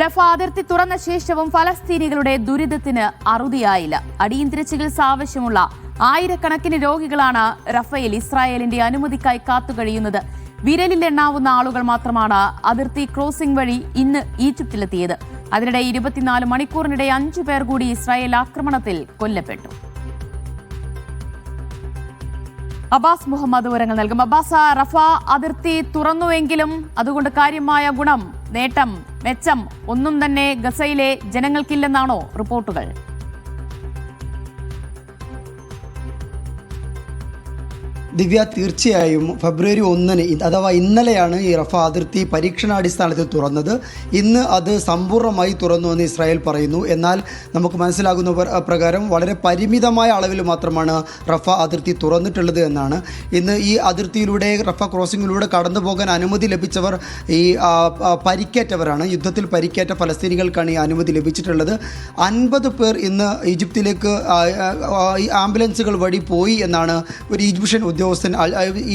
റഫ അതിർത്തി തുറന്ന ശേഷവും ഫലസ്തീനികളുടെ ദുരിതത്തിന് അറുതിയായില്ല. അടിയന്തര ചികിത്സ ആവശ്യമുള്ള ആയിരക്കണക്കിന് രോഗികളാണ് റഫയിൽ ഇസ്രായേലിന്റെ അനുമതിക്കായി കാത്തുകഴിയുന്നത്. വിരലിലെണ്ണാവുന്ന ആളുകൾ മാത്രമാണ് അതിർത്തി ക്രോസിംഗ് വഴി ഇന്ന് ഈജിപ്തിലെത്തിയത്. അതിനിടെ ഇരുപത്തിനാല് മണിക്കൂറിനിടെ അഞ്ചു പേർ കൂടി ഇസ്രായേൽ ആക്രമണത്തിൽ കൊല്ലപ്പെട്ടു. അബ്ബാസ് മുഹമ്മദ് വിവരങ്ങൾ നൽകും. അബ്ബാസ് റഫ അതിർത്തി തുറന്നുവെങ്കിലും അതുകൊണ്ട് കാര്യമായ ഗുണം നേട്ടം മെച്ചം ഒന്നും തന്നെ ഗസയിലെ ജനങ്ങൾക്കില്ലെന്നാണോ റിപ്പോർട്ടുകൾ? ദിവ്യ തീർച്ചയായും ഫെബ്രുവരി ഒന്നിന് അഥവാ ഇന്നലെയാണ് ഈ റഫ അതിർത്തി പരീക്ഷണാടിസ്ഥാനത്തിൽ തുറന്നത്. ഇന്ന് അത് സമ്പൂർണമായി തുറന്നു എന്ന് ഇസ്രായേൽ പറയുന്നു. എന്നാൽ നമുക്ക് മനസ്സിലാകുന്ന പ്രകാരം വളരെ പരിമിതമായ അളവിൽ മാത്രമാണ് റഫ അതിർത്തി തുറന്നിട്ടുള്ളത് എന്നാണ്. ഇന്ന് ഈ അതിർത്തിയിലൂടെ റഫ ക്രോസിങ്ങിലൂടെ കടന്നു പോകാൻ അനുമതി ലഭിച്ചവർ ഈ പരിക്കേറ്റവരാണ്. യുദ്ധത്തിൽ പരിക്കേറ്റ ഫലസ്തീനികൾക്കാണ് ഈ അനുമതി ലഭിച്ചിട്ടുള്ളത്. അൻപത് പേർ ഇന്ന് ഈജിപ്തിലേക്ക് ആംബുലൻസുകൾ വഴി പോയി എന്നാണ് ഒരു ഈജിപ്ഷ്യൻ ഉദ്യോഗസ്ഥൻ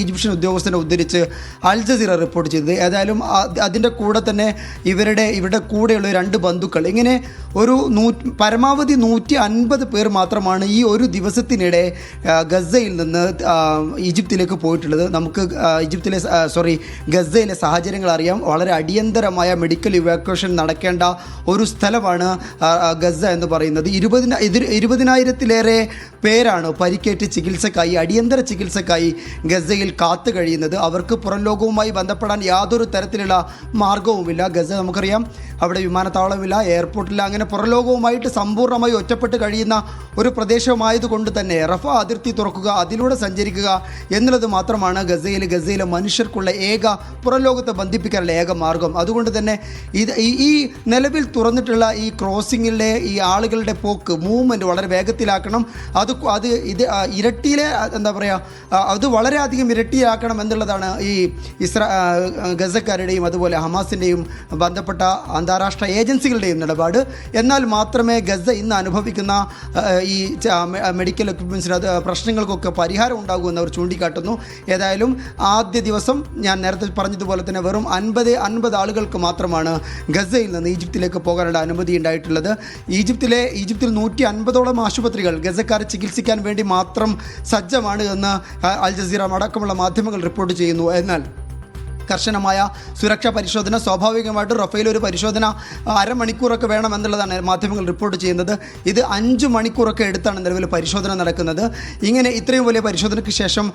ഈജിപ്ഷ്യൻ ഉദ്യോഗസ്ഥനെ ഉദ്ധരിച്ച് അൽ ജസീറ റിപ്പോർട്ട് ചെയ്തത്. ഏതായാലും അതിന്റെ കൂടെ തന്നെ ഇവരുടെ ഇവരുടെ കൂടെയുള്ള രണ്ട് ബന്ധുക്കൾ. ഇങ്ങനെ ഒരു നൂ പരമാവധി നൂറ്റി അൻപത് പേർ മാത്രമാണ് ഈ ഒരു ദിവസത്തിനിടെ ഗസയിൽ നിന്ന് ഈജിപ്തിലേക്ക് പോയിട്ടുള്ളത്. നമുക്ക് ഈജിപ്തിലെ സോറി ഗസയിലെ സാഹചര്യങ്ങൾ അറിയാം. വളരെ അടിയന്തരമായ മെഡിക്കൽ ഇവാക്വേഷൻ നടക്കേണ്ട ഒരു സ്ഥലമാണ് ഗസ എന്ന് പറയുന്നത്. ഇരുപതിന ഇതിൽ ഇരുപതിനായിരത്തിലേറെ പേരാണ് പരിക്കേറ്റ് ചികിത്സക്കായി അടിയന്തര ചികിത്സക്കായി ഗസയിൽ കാത്തു കഴിയുന്നത് അവർക്ക് പുറം ലോകവുമായി ബന്ധപ്പെടാൻ യാതൊരു തരത്തിലുള്ള മാർഗവുമില്ല. ഗസ നമുക്കറിയാം അവിടെ വിമാനത്താവളമില്ല എയർപോർട്ടില്ല അങ്ങനെ പുറം ലോകവുമായിട്ട് സമ്പൂർണമായി ഒറ്റപ്പെട്ട് കഴിയുന്ന ഒരു പ്രദേശമായതുകൊണ്ട് തന്നെ റഫ അതിർത്തി തുറക്കുക അതിലൂടെ സഞ്ചരിക്കുക എന്നുള്ളത് മാത്രമാണ് ഗസയിൽ ഗസയിലെ മനുഷ്യർക്കുള്ള ഏക പുറം ലോകത്തെ ബന്ധിപ്പിക്കാനുള്ള ഏക മാർഗം. അതുകൊണ്ട് തന്നെ ഇത് ഈ നിലവിൽ തുറന്നിട്ടുള്ള ഈ ക്രോസിങ്ങിലെ ഈ ആളുകളുടെ പോക്ക് മൂവ്മെന്റ് വളരെ വേഗത്തിലാക്കണം. അത് അത് ഇത് ഇരട്ടിയിലെ എന്താ പറയുക അത് വളരെയധികം ഇരട്ടിയാക്കണം എന്നുള്ളതാണ് ഈ ഇസ്രാ ഗസക്കാരുടെയും അതുപോലെ ഹമാസിന്റെയും ബന്ധപ്പെട്ട അന്താരാഷ്ട്ര ഏജൻസികളുടെയും നിലപാട്. എന്നാൽ മാത്രമേ ഗസ ഇന്ന് അനുഭവിക്കുന്ന ഈ മെഡിക്കൽ എക്യുപ്മെൻസിന് അത് പ്രശ്നങ്ങൾക്കൊക്കെ പരിഹാരം ഉണ്ടാകുമെന്ന് അവർ ചൂണ്ടിക്കാട്ടുന്നു. ഏതായാലും ആദ്യ ദിവസം ഞാൻ നേരത്തെ പറഞ്ഞതുപോലെ തന്നെ വെറും അൻപത് അൻപത് ആളുകൾക്ക് മാത്രമാണ് ഗസയിൽ നിന്ന് ഈജിപ്തിലേക്ക് പോകാനുള്ള അനുമതി ഉണ്ടായിട്ടുള്ളത്. ഈജിപ്തിലെ ഈജിപ്തിൽ നൂറ്റി അൻപതോളം ആശുപത്രികൾ ഗസക്കാരെ ചികിത്സിക്കാൻ വേണ്ടി മാത്രം സജ്ജമാണ് എന്ന് അൽ ജസീറ അടക്കമുള്ള മാധ്യമങ്ങൾ റിപ്പോർട്ട് ചെയ്യുന്നു എന്നാൽ കർശനമായ സുരക്ഷാ പരിശോധന. സ്വാഭാവികമായിട്ടും റഫേൽ ഒരു പരിശോധന അരമണിക്കൂറൊക്കെ വേണം എന്നുള്ളതാണ് മാധ്യമങ്ങൾ റിപ്പോർട്ട് ചെയ്യുന്നത്. ഇത് അഞ്ച് മണിക്കൂറൊക്കെ എടുത്താണ് നിലവിൽ പരിശോധന നടക്കുന്നത്. ഇങ്ങനെ ഇത്രയും വലിയ പരിശോധനയ്ക്ക് ശേഷം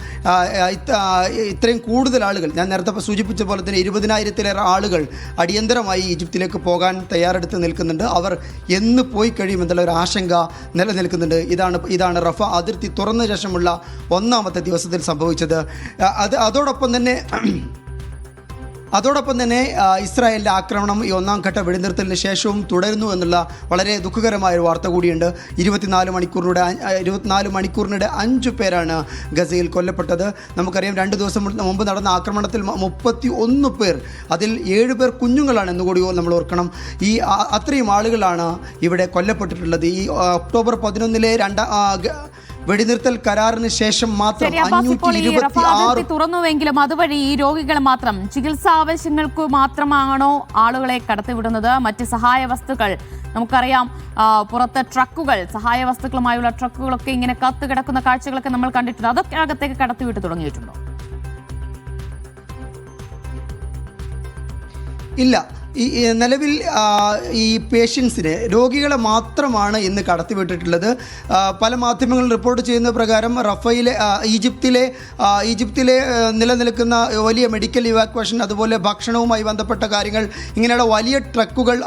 ഇത്രയും കൂടുതൽ ആളുകൾ ഞാൻ നേരത്തെ സൂചിപ്പിച്ച പോലെ തന്നെ ഇരുപതിനായിരത്തിലേറെ ആളുകൾ അടിയന്തരമായി ഈജിപ്തിലേക്ക് പോകാൻ തയ്യാറെടുത്ത് നിൽക്കുന്നുണ്ട്. അവർ എന്ന് പോയി കഴിയുമെന്നുള്ള ഒരു ആശങ്ക നിലനിൽക്കുന്നുണ്ട്. ഇതാണ് ഇതാണ് റഫ അതിർത്തി തുറന്ന ശേഷമുള്ള ഒന്നാമത്തെ ദിവസത്തിൽ സംഭവിച്ചത്. അത് അതോടൊപ്പം തന്നെ അതോടൊപ്പം തന്നെ ഇസ്രായേലിന്റെ ആക്രമണം ഈ ഒന്നാം ഘട്ട വെടിനിർത്തലിന് ശേഷവും തുടരുന്നു എന്നുള്ള വളരെ ദുഃഖകരമായ ഒരു വാർത്ത കൂടിയുണ്ട്. ഇരുപത്തിനാല് മണിക്കൂറിനൂടെ ഇരുപത്തിനാല് മണിക്കൂറിനിടെ അഞ്ചു പേരാണ് ഗസയിൽ കൊല്ലപ്പെട്ടത്. നമുക്കറിയാം രണ്ട് ദിവസം മുമ്പ് നടന്ന ആക്രമണത്തിൽ മുപ്പത്തി ഒന്ന് പേർ അതിൽ ഏഴ് പേർ കുഞ്ഞുങ്ങളാണ് എന്നുകൂടി നമ്മൾ ഓർക്കണം. ഈ അത്രയും ആളുകളാണ് ഇവിടെ കൊല്ലപ്പെട്ടിട്ടുള്ളത്. ഈ ഒക്ടോബർ പതിനൊന്നിലെ രണ്ടാം വെടിനിർത്തൽ കരാറിന് ശേഷം മാത്രം അതിർത്തി തുറന്നുവെങ്കിലും അതുവഴി ഈ രോഗികളെ മാത്രം ചികിത്സാ ആവശ്യങ്ങൾക്ക് മാത്രമാണോ ആളുകളെ കടത്തിവിടുന്നത്? മറ്റ് സഹായ വസ്തുക്കൾ നമുക്കറിയാം പുറത്ത് ട്രക്കുകൾ സഹായ വസ്തുക്കളുമായുള്ള ട്രക്കുകളൊക്കെ ഇങ്ങനെ കത്ത് കിടക്കുന്ന കാഴ്ചകളൊക്കെ നമ്മൾ കണ്ടിട്ടുണ്ട്. അതൊക്കെ അകത്തേക്ക് കടത്തിവിട്ട് തുടങ്ങിയിട്ടുണ്ടോ? ഇല്ല. ഈ നിലവിൽ ഈ പേഷ്യൻസിനെ രോഗികളെ മാത്രമാണ് ഇന്ന് കടത്തിവിട്ടിട്ടുള്ളത്. പല മാധ്യമങ്ങളും റിപ്പോർട്ട് ചെയ്യുന്ന പ്രകാരം റഫയിലെ ഈജിപ്തിലെ ഈജിപ്തിലെ നിലനിൽക്കുന്ന വലിയ മെഡിക്കൽ ഇവാക്വേഷൻ അതുപോലെ ഭക്ഷണവുമായി ബന്ധപ്പെട്ട കാര്യങ്ങൾ ഇങ്ങനെയുള്ള വലിയ ട്രക്കുകൾ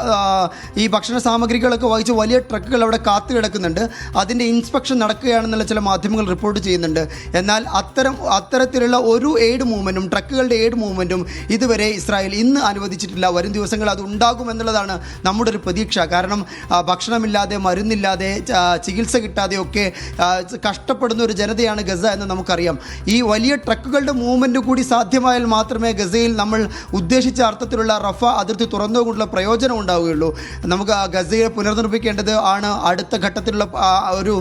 ഈ ഭക്ഷണ സാമഗ്രികളൊക്കെ വഹിച്ച് വലിയ ട്രക്കുകൾ അവിടെ കാത്തു കിടക്കുന്നുണ്ട് അതിന്റെ ഇൻസ്പെക്ഷൻ നടക്കുകയാണെന്നുള്ള ചില മാധ്യമങ്ങൾ റിപ്പോർട്ട് ചെയ്യുന്നുണ്ട്. എന്നാൽ അത്തരം അത്തരത്തിലുള്ള ഒരു എയ്ഡ് മൂവ്മെന്റും ട്രക്കുകളുടെ എയ്ഡ് മൂവ്മെന്റും ഇതുവരെ ഇസ്രായേൽ ഇന്ന് അനുവദിച്ചിട്ടില്ല. വരും ദിവസങ്ങൾ അത് ഉണ്ടാകും എന്നുള്ളതാണ് നമ്മുടെ ഒരു പ്രതീക്ഷ. കാരണം ഭക്ഷണമില്ലാതെ മരുന്നില്ലാതെ ചികിത്സ കിട്ടാതെ ഒക്കെ കഷ്ടപ്പെടുന്ന ഒരു ജനതയാണ് ഗസ എന്ന് നമുക്കറിയാം. ഈ വലിയ ട്രക്കുകളുടെ മൂവ്മെന്റ് കൂടി സാധ്യമായാൽ മാത്രമേ ഗസയിൽ നമ്മൾ ഉദ്ദേശിച്ച അർത്ഥത്തിലുള്ള റഫ അതിർത്തി തുറന്നുകൊണ്ടുള്ള പ്രയോജനം ഉണ്ടാവുകയുള്ളൂ. നമുക്ക് ഗസയെ പുനർനിർമ്മിക്കേണ്ടത് ആണ് അടുത്ത ഘട്ടത്തിലുള്ള ഒരു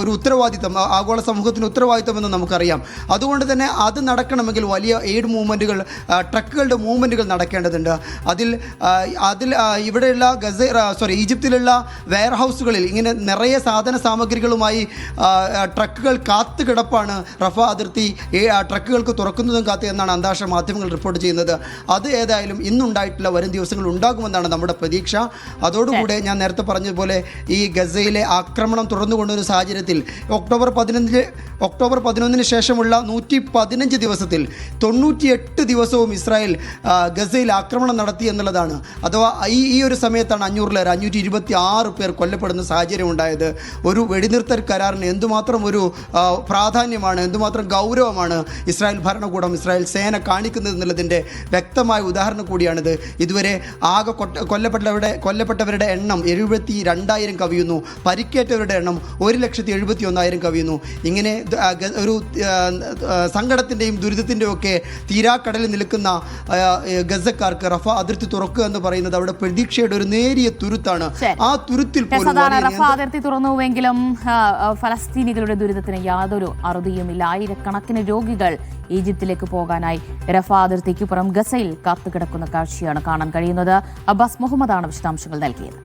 ഒരു ഉത്തരവാദിത്തം ആഗോള സമൂഹത്തിന് ഉത്തരവാദിത്തം എന്ന് നമുക്കറിയാം. അതുകൊണ്ട് തന്നെ അത് നടക്കണമെങ്കിൽ വലിയ എയ്ഡ് മൂവ്മെന്റുകൾ ട്രക്കുകളുടെ മൂവ്മെന്റുകൾ നടക്കേണ്ടതുണ്ട്. അതിൽ അല്ലെങ്കിൽ അതിൽ ഇവിടെയുള്ള ഗസ സോറി ഈജിപ്തിലുള്ള വെയർ ഹൗസുകളിൽ ഇങ്ങനെ നിറയെ സാധന സാമഗ്രികളുമായി ട്രക്കുകൾ കാത്തു കിടപ്പാണ് റഫ അതിർത്തി ഈ ട്രക്കുകൾക്ക് തുറക്കുന്നതും കാത്തു എന്നാണ് അന്താരാഷ്ട്ര മാധ്യമങ്ങൾ റിപ്പോർട്ട് ചെയ്യുന്നത്. അത് ഏതായാലും ഇന്നുണ്ടായിട്ടുള്ള വരും ദിവസങ്ങൾ ഉണ്ടാകുമെന്നാണ് നമ്മുടെ പ്രതീക്ഷ. അതോടുകൂടെ ഞാൻ നേരത്തെ പറഞ്ഞതുപോലെ ഈ ഗസയിലെ ആക്രമണം തുടർന്നു കൊണ്ടൊരു സാഹചര്യത്തിൽ ഒക്ടോബർ പതിനഞ്ച് ഒക്ടോബർ പതിനൊന്നിന് ശേഷമുള്ള നൂറ്റി പതിനഞ്ച് ദിവസത്തിൽ തൊണ്ണൂറ്റിയെട്ട് ദിവസവും ഇസ്രായേൽ ഗസയിൽ ആക്രമണം നടത്തി എന്നുള്ളതാണ്. അഥവാ ഈ ഈ ഒരു സമയത്താണ് അഞ്ഞൂറിലേറെ അഞ്ഞൂറ്റി ഇരുപത്തി ആറ് പേർ കൊല്ലപ്പെടുന്ന സാഹചര്യം ഉണ്ടായത്. ഒരു വെടിനിർത്തൽ കരാറിന് എന്തുമാത്രം ഒരു പ്രാധാന്യമാണ് എന്തുമാത്രം ഗൗരവമാണ് ഇസ്രായേൽ ഭരണകൂടം ഇസ്രായേൽ സേന കാണിക്കുന്നത് എന്നുള്ളതിന്റെ വ്യക്തമായ ഉദാഹരണം കൂടിയാണിത്. ഇതുവരെ ആകെ കൊല്ലപ്പെട്ടവരുടെ കൊല്ലപ്പെട്ടവരുടെ എണ്ണം എഴുപത്തി രണ്ടായിരം കവിയുന്നു. പരിക്കേറ്റവരുടെ എണ്ണം ഒരു ലക്ഷത്തി എഴുപത്തി ഒന്നായിരം കവിയുന്നു ഇങ്ങനെ ഒരു സങ്കടത്തിന്റെയും ദുരിതത്തിന്റെയും ഒക്കെ തീരാക്കടലിൽ നിൽക്കുന്ന ഗസക്കാർക്ക് റഫ അതിർത്തി തുറക്കുക എന്ന് പറയുന്നത് അവിടെ പ്രതീക്ഷയുടെ ഒരു നേരിയ തുരുത്താണ്. ആ തുരുത്തിൽ അതിർത്തി തുറന്നുവെങ്കിലും ഫലസ്തീനികളുടെ ദുരിതത്തിന് യാതൊരു അറുതിയുമില്ല. ആയിരക്കണക്കിന് രോഗികൾ ഈജിപ്തിലേക്ക് പോകാനായി റഫ അതിർത്തിക്കുപുറം ഗസയിൽ കാത്തുകിടക്കുന്ന കാഴ്ചയാണ് കാണാൻ കഴിയുന്നത്. അബ്ബാസ് മുഹമ്മദാണ് വിശദാംശങ്ങൾ നൽകിയത്.